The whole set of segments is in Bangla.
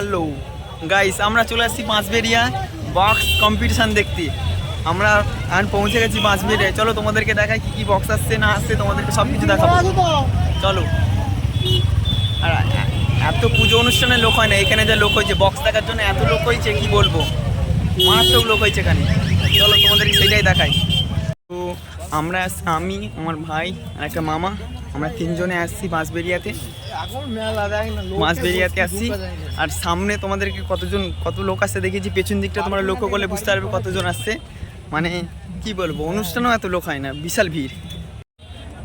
হ্যালো গাইস আমরা চলে আসছি বাঁশবেরিয়া বক্স কম্পিটিশান দেখতে। আমরা এখন পৌঁছে গেছি বাঁশবেরিয়ায় চলো তোমাদেরকে দেখাই কি কি বক্স আসছে না আসছে তোমাদেরকে সব কিছু দেখাবো চলো। আর এত পুজো অনুষ্ঠানে লোক হয় না এখানে যা লোক হয়েছে বক্স দেখার জন্য এত লোক হয়েছে কি বলব? মারাত্মক লোক হয়েছে এখানে। চলো তোমাদেরকে সেটাই দেখাই। তো আমরা আস- আমি, আমার ভাই আর একটা মামা, আমরা তিনজনে আসছি বাঁশবেরিয়াতে মাঝবেরিয়াতে আসছি। আর সামনে তোমাদেরকে কতজন, কত লোক আসছে দেখেছি, পেছন দিকটা তোমরা লক্ষ্য করলে বুঝতে পারবে কতজন আসছে। মানে কি বলব অনুষ্ঠানও এত লোক হয় না, বিশাল ভিড়।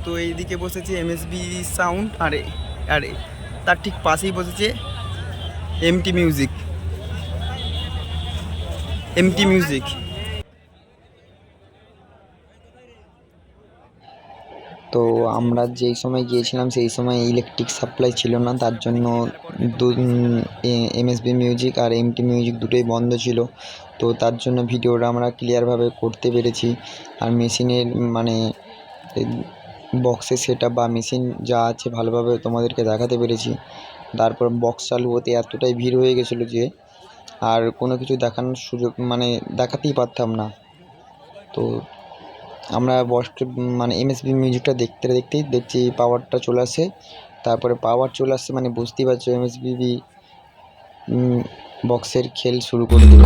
তো এইদিকে বসেছে এমএসবি সাউন্ড আরে আরে তার ঠিক পাশেই বসেছে এমটি মিউজিক এমটি মিউজিক তো আমরা যেই সময় গিয়েছিলাম, সেই সময় ইলেকট্রিক সাপ্লাই ছিল না। তার জন্য দু এমএসবি মিউজিক আর এমটি মিউজিক দুটোই বন্ধ ছিল। তো তার জন্য ভিডিওটা আমরা ক্লিয়ারভাবে করতে পেরেছি। আর মেশিনের মানে বক্সের সেট বা মেশিন যা আছে ভালোভাবে তোমাদেরকে দেখাতে পেরেছি। তারপর বক্স চালু হতে এতটাই ভিড় হয়ে গেছিল যে, আর কোনো কিছু দেখানোর সুযোগ মানে দেখাতেই পারতাম না। তো আমরা বসকে মানে এমএসবি মিউজিকটা দেখতে দেখতেই দেখছি পাওয়ারটা চলে আসে। তারপরে পাওয়ার চলে আসছে মানে বুঝতেই পারছ এমএসবি বক্সের খেল শুরু করে দেবে